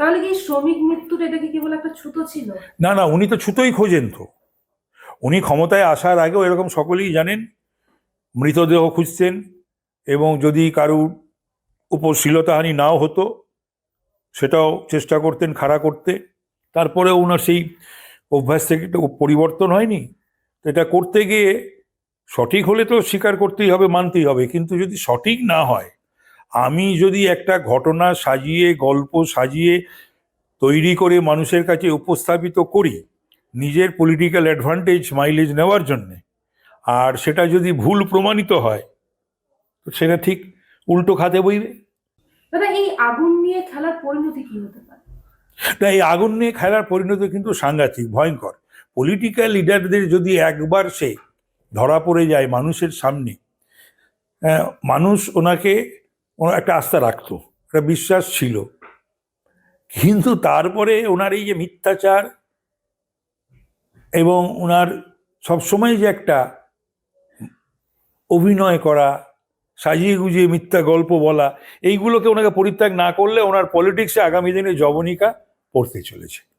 তাহলে কি শ্রমিক মৃত্যুটা এটা কেবল একটা ছুতো ছিল? না না, উনি তো ছুতোই খোঁজেন তো উনি ক্ষমতায় আসার আগেও এরকম সকলেই জানেন, মৃতদেহ খুঁজতেন এবং যদি কারুর উপর শ্লীলতাহানি নাও হতো, সেটাও চেষ্টা করতেন, খাড়া করতে। তারপরে ওনার সেই অভ্যাস থেকে তো পরিবর্তন হয়নি। এটা করতে গিয়ে সঠিক হলে তো স্বীকার করতেই হবে, মানতেই হবে। কিন্তু যদি সঠিক না হয় আমি যদি একটা ঘটনা সাজিয়ে গল্প সাজিয়ে তৈরি করে মানুষের কাছে উপস্থাপিত করি নিজের পলিটিক্যাল অ্যাডভান্টেজ মাইলেজ নেওয়ার জন্যে আর সেটা যদি ভুল প্রমাণিত হয় তো সেটা ঠিক উল্টো খাতে বইবে। দাদা এই আগুন নিয়ে খেলার পরিণতি কি হতে পারে? না এই আগুন নিয়ে খেলার পরিণতি কিন্তু সাংঘাতিক ভয়ঙ্কর। পলিটিক্যাল লিডারদের যদি একবার সে ধরা পড়ে যায় মানুষের সামনে মানুষ ওনাকে ওনার একটা আস্থা রাখতো, একটা বিশ্বাস ছিল। কিন্তু তারপরে ওনার এই যে মিথ্যাচার এবং ওনার সবসময় যে একটা অভিনয় করা, সাজিয়ে গুজিয়ে মিথ্যা গল্প বলা, এইগুলোকে ওনাকে পরিত্যাগ না করলে ওনার পলিটিক্সে আগামী দিনে জবনিকা পড়তে চলেছে।